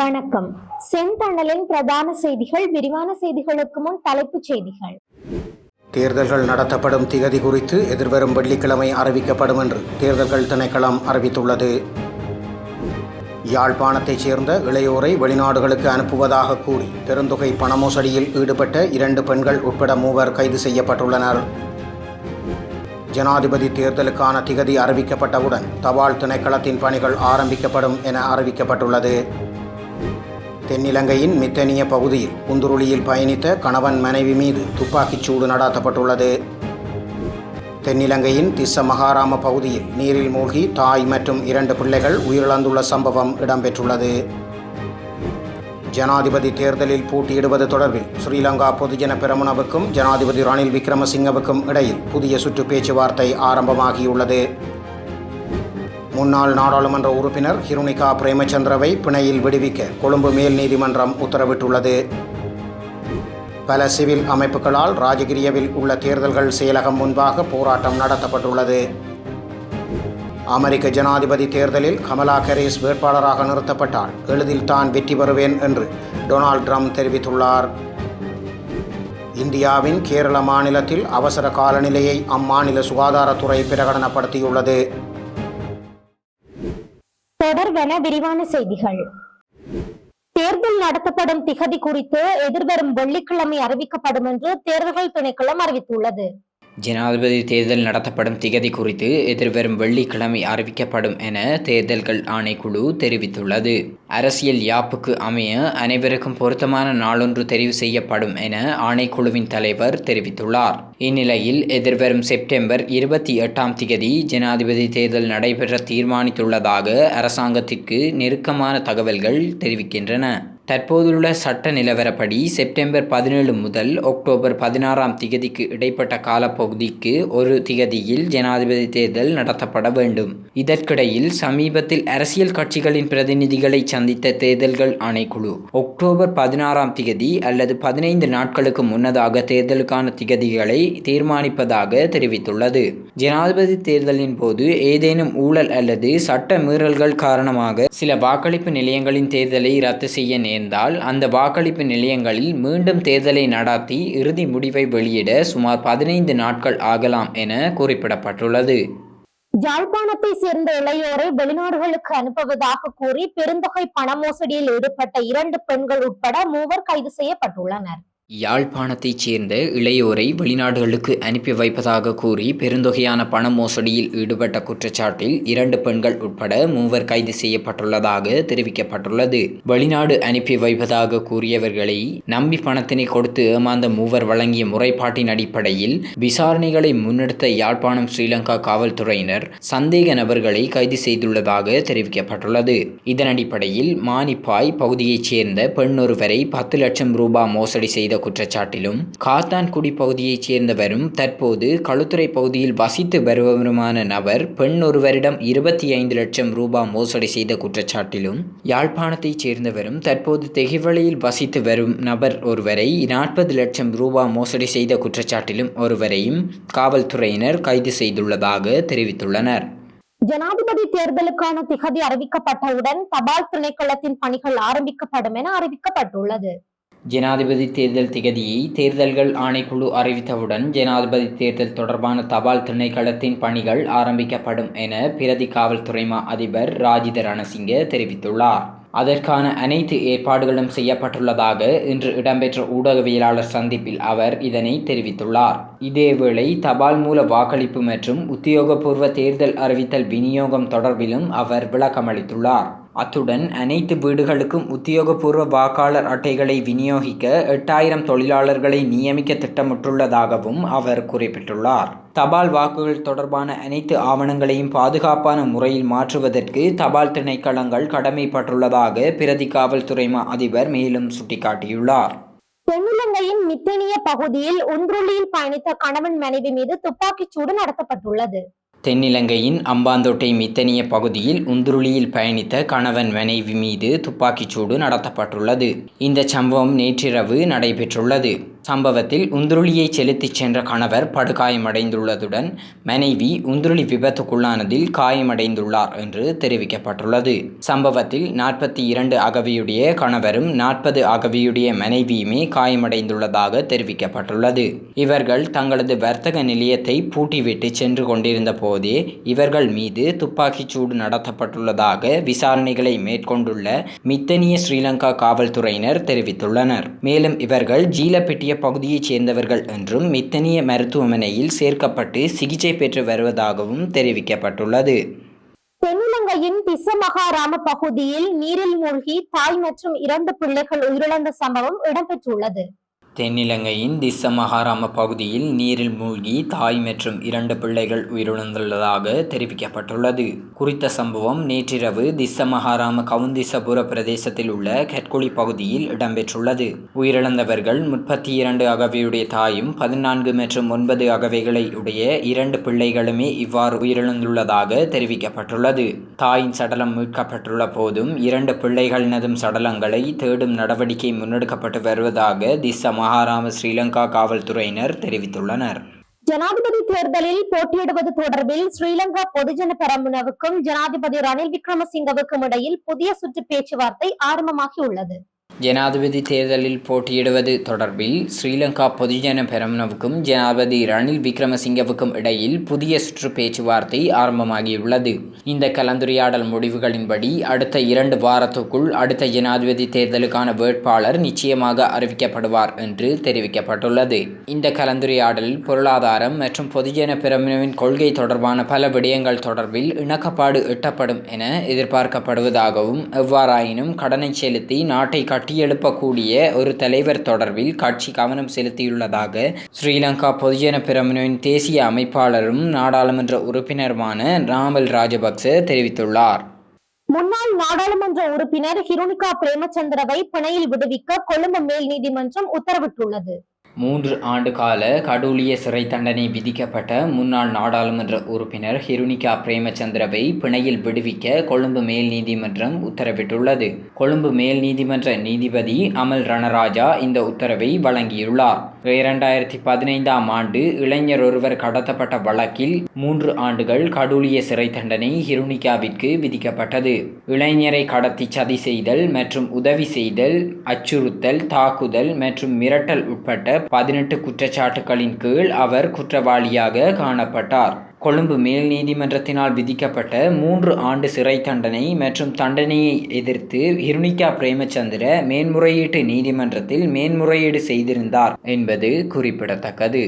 வணக்கம். செந்தணலின் பிரதான செய்திகள் விரிவான செய்திகளுக்கு முன் தலைப்புச் செய்திகள். தேர்தல்கள் நடத்தப்படும் திகதி குறித்து எதிர்வரும் வெள்ளிக்கிழமை அறிவிக்கப்படும் என்று தேர்தல்கள் திணைக்களம் அறிவித்துள்ளது. யாழ்ப்பாணத்தைச் சேர்ந்த இளையோரை வெளிநாடுகளுக்கு அனுப்புவதாக கூறி பெருந்தொகை பணமோசடியில் ஈடுபட்ட இரண்டு பெண்கள் உட்பட மூவர் கைது செய்யப்பட்டுள்ளனர். ஜனாதிபதி தேர்தலுக்கான திகதி அறிவிக்கப்பட்டவுடன் தபால் திணைக்களத்தின் பணிகள் ஆரம்பிக்கப்படும் என அறிவிக்கப்பட்டுள்ளது. தென்னிலங்கையின் மித்தனிய பகுதியில் குந்துருளியில் பயணித்த கணவன் மனைவி மீது துப்பாக்கிச் சூடு நடாத்தப்பட்டுள்ளது. தென்னிலங்கையின் திஸ்ஸ மகாராம பகுதியில் நீரில் மூழ்கி தாய் மற்றும் இரண்டு பிள்ளைகள் உயிரிழந்துள்ள சம்பவம் இடம்பெற்றுள்ளது. ஜனாதிபதி தேர்தலில் போட்டியிடுவது தொடர்பில் ஸ்ரீலங்கா பொதுஜன பெரமுனவுக்கும் ஜனாதிபதி ரணில் விக்ரமசிங்கவுக்கும் இடையில் புதிய சுற்று பேச்சுவார்த்தை ஆரம்பமாகியுள்ளது. முன்னாள் நாடாளுமன்ற உறுப்பினர் ஹிருணிகா பிரேமச்சந்திரவை பிணையில் விடுவிக்க கொழும்பு மேல் நீதிமன்றம் உத்தரவிட்டுள்ளது. பல சிவில் அமைப்புகளால் ராஜகிரியவில் உள்ள தேர்தல்கள் செயலகம் முன்பாக போராட்டம் நடத்தப்பட்டுள்ளது. அமெரிக்க ஜனாதிபதி தேர்தலில் கமலா ஹாரிஸ் வேட்பாளராக நிறுத்தப்பட்டால் எளிதில் தான் வெற்றி பெறுவேன் என்று டொனால்ட் ட்ரம்ப் தெரிவித்துள்ளார். இந்தியாவின் கேரள மாநிலத்தில் அவசர காலநிலையை அம்மாநில சுகாதாரத்துறை பிரகடனப்படுத்தியுள்ளது. தொடர்வென விரிவான செய்திகள். தேர்தல் நடத்தப்படும் திகதி குறித்து எதிர்வரும் வெள்ளிக்கிழமை அறிவிக்கப்படும் என்று தேர்தல்கள் திணைக்களம் அறிவித்துள்ளது. ஜனாதிபதி தேர்தல் நடத்தப்படும் திகதி குறித்து எதிர்வரும் வெள்ளிக்கிழமை அறிவிக்கப்படும் என தேர்தல்கள் ஆணைக்குழு தெரிவித்துள்ளது. அரசியல் யாப்புக்கு அமைய அனைவருக்கும் பொருத்தமான நாளொன்று தெரிவு செய்யப்படும் என ஆணைக்குழுவின் தலைவர் தெரிவித்துள்ளார். இந்நிலையில் எதிர்வரும் செப்டம்பர் இருபத்தி எட்டாம் திகதி ஜனாதிபதி தேர்தல் நடைபெற தீர்மானித்துள்ளதாக அரசாங்கத்திற்கு நெருக்கமான தகவல்கள் தெரிவிக்கின்றன. தற்போதுள்ள சட்ட நிலவரப்படி செப்டம்பர் பதினேழு முதல் அக்டோபர் பதினாறாம் திகதிக்கு இடைப்பட்ட காலப்பகுதிக்கு ஒரு திகதியில் ஜனாதிபதி தேர்தல் நடத்தப்பட வேண்டும். இதற்கிடையில் சமீபத்தில் அரசியல் கட்சிகளின் பிரதிநிதிகளை சந்தித்த தேர்தல்கள் ஆணைக்குழு அக்டோபர் பதினாறாம் திகதி அல்லது பதினைந்து நாட்களுக்கு முன்னதாக தேர்தலுக்கான திகதிகளை தீர்மானிப்பதாக தெரிவித்துள்ளது. ஜனாதிபதி தேர்தலின் போது ஏதேனும் ஊழல் அல்லது சட்ட மீறல்கள் காரணமாக சில வாக்களிப்பு நிலையங்களின் தேர்தலை ரத்து செய்ய நேர்ந்தால் அந்த வாக்களிப்பு நிலையங்களில் மீண்டும் தேர்தலை நடாத்தி இறுதி முடிவை வெளியிட சுமார் பதினைந்து நாட்கள் ஆகலாம் என குறிப்பிடப்பட்டுள்ளது. யாழ்ப்பாணத்தை சேர்ந்த இளையோரை வெளிநாடுகளுக்கு அனுப்புவதாக கூறி பெருந்தொகை பண மோசடியில் ஈடுபட்ட இரண்டு பெண்கள் உட்பட மூவர் கைது செய்யப்பட்டுள்ளனர். யாழ்ப்பாணத்தைச் சேர்ந்த இளையோரை வெளிநாடுகளுக்கு அனுப்பி வைப்பதாக கூறி பெருந்தொகையான பண மோசடியில் ஈடுபட்ட குற்றச்சாட்டில் இரண்டு பெண்கள் உட்பட மூவர் கைது செய்யப்பட்டுள்ளதாக தெரிவிக்கப்பட்டுள்ளது. வெளிநாடு அனுப்பி வைப்பதாக கூறியவர்களை நம்பி பணத்தினை கொடுத்து ஏமாந்த மூவர் வழங்கிய முறைப்பாட்டின் அடிப்படையில் விசாரணைகளை முன்னெடுத்த யாழ்ப்பாணம் ஸ்ரீலங்கா காவல்துறையினர் சந்தேக நபர்களை கைது செய்துள்ளதாக தெரிவிக்கப்பட்டுள்ளது. இதன் அடிப்படையில் மானிப்பாய் பகுதியைச் சேர்ந்த பெண்ணொருவரை பத்து லட்சம் ரூபாய் மோசடி செய்த குற்றச்சாட்டிலும் காத்தான்குடி பகுதியைச் சேர்ந்தவரும் தற்போது களுத்துறை பகுதியில் வசித்து வருபவருமான நபர் பெண் ஒருவரிடம் இருபத்தி ஐந்து லட்சம் ரூபாய் மோசடி செய்த குற்றச்சாட்டிலும் யாழ்ப்பாணத்தைச் சேர்ந்தவரும் தற்போது தெகிவழியில் வசித்து வரும் நபர் ஒருவரை நாற்பது லட்சம் ரூபாய் மோசடி செய்த குற்றச்சாட்டிலும் ஒருவரையும் காவல்துறையினர் கைது செய்துள்ளதாக தெரிவித்துள்ளனர். ஜனாதிபதி தேர்தலுக்கான திகதி அறிவிக்கப்பட்டவுடன் தபால் திணைக்களத்தின் பணிகள் ஆரம்பிக்கப்படும் என அறிவிக்கப்பட்டுள்ளது. ஜனாதிபதி தேர்தல் திகதியை தேர்தல்கள் ஆணைக்குழு அறிவித்தவுடன் ஜனாதிபதி தேர்தல் தொடர்பான தபால் திணைக்களத்தின் பணிகள் ஆரம்பிக்கப்படும் என பிரதி காவல்துறை மா அதிபர் ராஜித ரணசிங்க தெரிவித்துள்ளார். அதற்கான அனைத்து ஏற்பாடுகளும் செய்யப்பட்டுள்ளதாக இன்று இடம்பெற்ற ஊடகவியலாளர் சந்திப்பில் அவர் இதனை தெரிவித்துள்ளார். இதேவேளை தபால் மூல வாக்களிப்பு மற்றும் உத்தியோகபூர்வ தேர்தல் அறிவித்தல் விநியோகம் தொடர்பிலும் அவர் விளக்கமளித்துள்ளார். அத்துடன் அனைத்து வீடுகளுக்கும் உத்தியோகபூர்வ வாக்காளர் அட்டைகளை விநியோகிக்க எட்டாயிரம் தொழிலாளர்களை நியமிக்க திட்டமிட்டுள்ளதாகவும் அவர் குறிப்பிட்டுள்ளார். தபால் வாக்குகள் தொடர்பான அனைத்து ஆவணங்களையும் பாதுகாப்பான முறையில் மாற்றுவதற்கு தபால் திணைக்களங்கள் கடமைப்பட்டுள்ளதாக பிரதி காவல்துறை அதிபர் மேலும் சுட்டிக்காட்டியுள்ளார். தென்னிலங்கையின் மித்தனிய பகுதியில் ஒன்றுள்ளியில் பயணித்த கணவன் மனைவி மீது துப்பாக்கிச் சூடு நடத்தப்பட்டுள்ளது. தென்னிலங்கையின் அம்பாந்தோட்டை மித்தனிய பகுதியில் உந்துருளியில் பயணித்த கணவன் மனைவி மீது துப்பாக்கிச்சூடு நடத்தப்பட்டுள்ளது. இந்த சம்பவம் நேற்றிரவு நடைபெற்றுள்ளது. சம்பவத்தில் உந்துருளியை செலுத்திச் சென்ற கணவர் படுகாயமடைந்துள்ளதுடன் மனைவி உந்துருளி விபத்துக்குள்ளானதில் காயமடைந்துள்ளார் என்று தெரிவிக்கப்பட்டுள்ளது. சம்பவத்தில் நாற்பத்தி இரண்டு அகவியுடைய கணவரும் நாற்பது அகவியுடைய மனைவியுமே காயமடைந்துள்ளதாக தெரிவிக்கப்பட்டுள்ளது. இவர்கள் தங்களது வர்த்தக நிலையத்தை பூட்டிவிட்டு சென்று கொண்டிருந்த போதே இவர்கள் மீது துப்பாக்கிச்சூடு நடத்தப்பட்டுள்ளதாக விசாரணைகளை மேற்கொண்டுள்ள மித்தனிய ஸ்ரீலங்கா காவல்துறையினர் தெரிவித்துள்ளனர். மேலும் இவர்கள் ஜீலப்பெட்டிய பகுதியைச் சேர்ந்தவர்கள் என்றும் மித்தனிய மருத்துவமனையில் சேர்க்கப்பட்டு சிகிச்சை பெற்று வருவதாகவும் தெரிவிக்கப்பட்டுள்ளது. தென்னிலங்கையின் திசமகாராம பகுதியில் நீரில் மூழ்கி தாய் மற்றும் இரண்டு பிள்ளைகள் உயிரிழந்த சம்பவம் இடம்பெற்றுள்ளது. தென்னிலங்கையின் திஸ்ஸ மகாராம பகுதியில் நீரில் மூழ்கி தாய் மற்றும் இரண்டு பிள்ளைகள் உயிரிழந்துள்ளதாக தெரிவிக்கப்பட்டுள்ளது. குறித்த சம்பவம் நேற்றிரவு திஸ்ஸ மகாராம கவுந்திசபுர பிரதேசத்தில் உள்ள கெட்குழி பகுதியில் இடம்பெற்றுள்ளது. உயிரிழந்தவர்கள் முப்பத்தி இரண்டு அகவையுடைய தாயும் பதினான்கு மற்றும் ஒன்பது அகவைகளை உடைய இரண்டு பிள்ளைகளுமே இவ்வாறு உயிரிழந்துள்ளதாக தெரிவிக்கப்பட்டுள்ளது. தாயின் சடலம் மீட்கப்பட்டுள்ள போதும் இரண்டு பிள்ளைகளினதும் சடலங்களை தேடும் நடவடிக்கை முன்னெடுக்கப்பட்டு வருவதாக திஸ்ஸ மகாராம ஸ்ரீலங்கா காவல்துறையினர் தெரிவித்துள்ளனர். ஜனாதிபதி தேர்தலில் போட்டியிடுவது தொடர்பில் ஸ்ரீலங்கா பொதுஜன பெரமுனவுக்கும் ஜனாதிபதி ரணில் விக்ரமசிங்கவுக்கும் இடையில் புதிய சுற்று பேச்சுவார்த்தை ஆரம்பமாகியுள்ளது. ஜனாதிபதி தேர்தலில் போட்டியிடுவது தொடர்பில் ஸ்ரீலங்கா பொதுஜன பெரமுனவுக்கும் ஜனாதிபதி ரணில் விக்ரமசிங்கவுக்கும் இடையில் புதிய சுற்று பேச்சுவார்த்தை ஆரம்பமாகியுள்ளது. இந்த கலந்துரையாடல் முடிவுகளின்படி அடுத்த இரண்டு வாரத்துக்குள் அடுத்த ஜனாதிபதி தேர்தலுக்கான வேட்பாளர் நிச்சயமாக அறிவிக்கப்படுவார் என்று தெரிவிக்கப்பட்டுள்ளது. இந்த கலந்துரையாடலில் பொருளாதாரம் மற்றும் பொதுஜன பெரமுனவின் கொள்கை தொடர்பான பல விடயங்கள் தொடர்பில் இணக்கப்பாடு எட்டப்படும் என எதிர்பார்க்கப்படுவதாகவும் எவ்வாறாயினும் கடனை செலுத்தி நாட்டை கட்டியெழுப்பக்கூடிய ஒரு தலைவர் தொடர்பில் கட்சி கவனம் செலுத்தியுள்ளதாக ஸ்ரீலங்கா பொதுஜன பிரமுனவின் தேசிய அமைப்பாளரும் நாடாளுமன்ற உறுப்பினருமான ராமல் ராஜபக்ச தெரிவித்துள்ளார். முன்னாள் நாடாளுமன்ற உறுப்பினர் ஹிருனிகா பிரேமச்சந்திரவை பிணையில் விடுவிக்க கொழும்பு மேல் நீதிமன்றம் உத்தரவிட்டுள்ளது. மூன்று ஆண்டு கால கடூலிய சிறை தண்டனை விதிக்கப்பட்ட முன்னாள் நாடாளுமன்ற உறுப்பினர் ஹிருனிகா பிரேமச்சந்திரவை பிணையில் விடுவிக்க கொழும்பு மேல் நீதிமன்றம் உத்தரவிட்டுள்ளது. கொழும்பு மேல் நீதிமன்ற நீதிபதி அமல் ரணராஜா இந்த உத்தரவை வழங்கியுள்ளார். இரண்டாயிரத்தி பதினைந்தாம் ஆண்டு இளைஞர் ஒருவர் கடத்தப்பட்ட வழக்கில் மூன்று ஆண்டுகள் கடூலிய சிறை தண்டனை ஹிருனிகாவிற்கு விதிக்கப்பட்டது. இளைஞரை கடத்தி சதி செய்தல் மற்றும் உதவி செய்தல் அச்சுறுத்தல் தாக்குதல் மற்றும் மிரட்டல் உட்பட்ட பதினெட்டு குற்றச்சாட்டுகளின் கீழ் அவர் குற்றவாளியாக காணப்பட்டார். கொழும்பு மேல் நீதிமன்றத்தினால் விதிக்கப்பட்ட மூன்று ஆண்டு சிறை தண்டனை மற்றும் தண்டனையை எதிர்த்து ஹிருணிகா பிரேமச்சந்திர மேன்முறையீட்டு நீதிமன்றத்தில் மேன்முறையீடு செய்திருந்தார் என்பது குறிப்பிடத்தக்கது.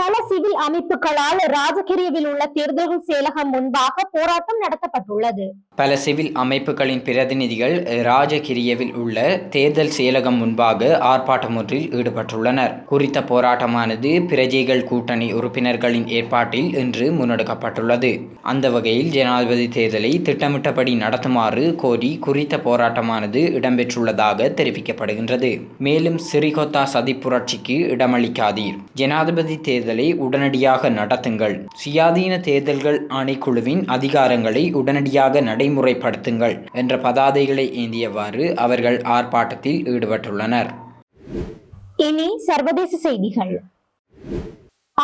பல சிவில் அமைப்புகளால் ராஜகிரியவில் உள்ள தேர்தல்கள் செயலகம் முன்பாக போராட்டம் நடத்தப்பட்டுள்ளது. பல சிவில் அமைப்புகளின் பிரதிநிதிகள் ராஜகிரியவில் உள்ள தேர்தல் செயலகம் முன்பாக ஆர்ப்பாட்டம் ஒன்றில் ஈடுபட்டுள்ளனர். குறித்த போராட்டமானது பிரஜைகள் கூட்டணி உறுப்பினர்களின் ஏற்பாட்டில் இன்று முன்னெடுக்கப்பட்டுள்ளது. அந்த வகையில் ஜனாதிபதி தேர்தலை திட்டமிட்டபடி நடத்துமாறு கோரி குறித்த போராட்டமானது இடம்பெற்றுள்ளதாக தெரிவிக்கப்படுகின்றது. மேலும் சிறிகொத்தா சதி புரட்சிக்கு இடமளிக்காதீர். ஜனாதிபதி தேர்தல் தேர்தலை உடனடியாக நடத்துங்கள். சுயாதீன தேர்தல்கள் ஆணைக்குழுவின் அதிகாரங்களை உடனடியாக நடைமுறைப்படுத்துங்கள் என்ற பதாதைகளை ஏந்தியவாறு அவர்கள் ஆர்ப்பாட்டத்தில் ஈடுபட்டுள்ளனர். இனி சர்வதேச செய்திகள்.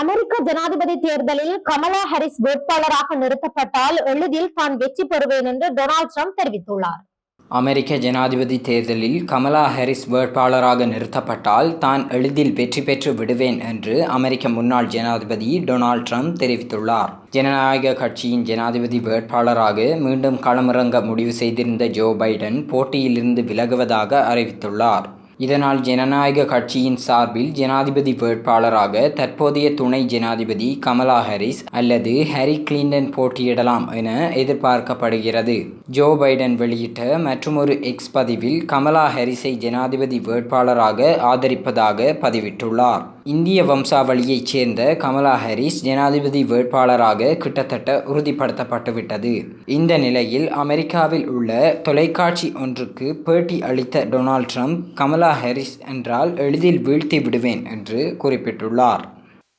அமெரிக்க ஜனாதிபதி தேர்தலில் கமலா ஹாரிஸ் வேட்பாளராக நிறுத்தப்பட்டால் எளிதில் தான் வெற்றி பெறுவேன் என்று டொனால்ட் ட்ரம்ப் தெரிவித்துள்ளார். அமெரிக்க ஜனாதிபதி தேர்தலில் கமலா ஹாரிஸ் வேட்பாளராக நிறுத்தப்பட்டால் தான் எளிதில் வெற்றி பெற்று விடுவேன் என்று அமெரிக்க முன்னாள் ஜனாதிபதி டொனால்ட் ட்ரம்ப் தெரிவித்துள்ளார். ஜனநாயக கட்சியின் ஜனாதிபதி வேட்பாளராக மீண்டும் களமிறங்க முடிவு செய்திருந்த ஜோ பைடன் போட்டியிலிருந்து விலகுவதாக அறிவித்துள்ளார். இதனால் ஜனநாயக கட்சியின் சார்பில் ஜனாதிபதி வேட்பாளராக தற்போதைய துணை ஜனாதிபதி கமலா ஹாரிஸ் அல்லது ஹாரி கிளின்டன் போட்டியிடலாம் என எதிர்பார்க்கப்படுகிறது. ஜோ பைடன் வெளியிட்ட மற்றொரு எக்ஸ் பதிவில் கமலா ஹாரிஸை ஜனாதிபதி வேட்பாளராக ஆதரிப்பதாக பதிவிட்டுள்ளார். இந்திய வம்சாவளியைச் சேர்ந்த கமலா ஹாரிஸ் ஜனாதிபதி வேட்பாளராக கிட்டத்தட்ட உறுதிப்படுத்தப்பட்டுவிட்டது. இந்த நிலையில் அமெரிக்காவில் உள்ள தொலைக்காட்சி ஒன்றுக்கு பேட்டி அளித்த டொனால்ட் ட்ரம்ப் கமலா ஹாரிஸ் என்றால் எளிதில் வீழ்த்தி விடுவேன் என்று குறிப்பிட்டுள்ளார்.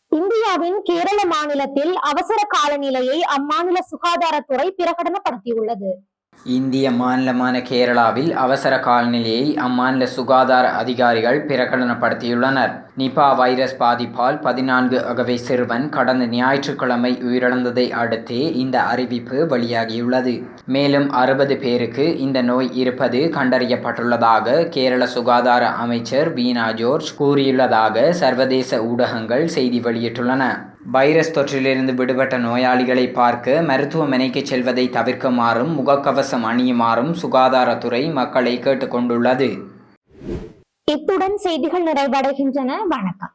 இந்தியாவின் கேரள மாநிலத்தில் அவசர கால நிலையை அம்மாநில சுகாதாரத்துறை பிரகடனப்படுத்தியுள்ளது. இந்திய மாநிலமான கேரளாவில் அவசர காலநிலையை அம்மாநில சுகாதார அதிகாரிகள் பிரகடனப்படுத்தியுள்ளனர். நிபா வைரஸ் பாதிப்பால் பதினான்கு அகவை சிறுவன் கடந்த ஞாயிற்றுக்கிழமை உயிரிழந்ததை அடுத்தே இந்த அறிவிப்பு வெளியாகியுள்ளது. மேலும் அறுபது பேருக்கு இந்த நோய் இருப்பது கண்டறியப்பட்டுள்ளதாக கேரள சுகாதார அமைச்சர் பீனா ஜோர்ஜ் கூறியுள்ளதாக சர்வதேச ஊடகங்கள் செய்தி வெளியிட்டுள்ளன. வைரஸ் தொற்றிலிருந்து விடுபட்ட நோயாளிகளை பார்க்க மருத்துவமனைக்கு செல்வதை தவிர்க்குமாறும் முகக்கவசம் அணியுமாறும் சுகாதாரத்துறை மக்களை கேட்டுக்கொண்டுள்ளது. இத்துடன் செய்திகள் நிறைவடைகின்றன. வணக்கம்.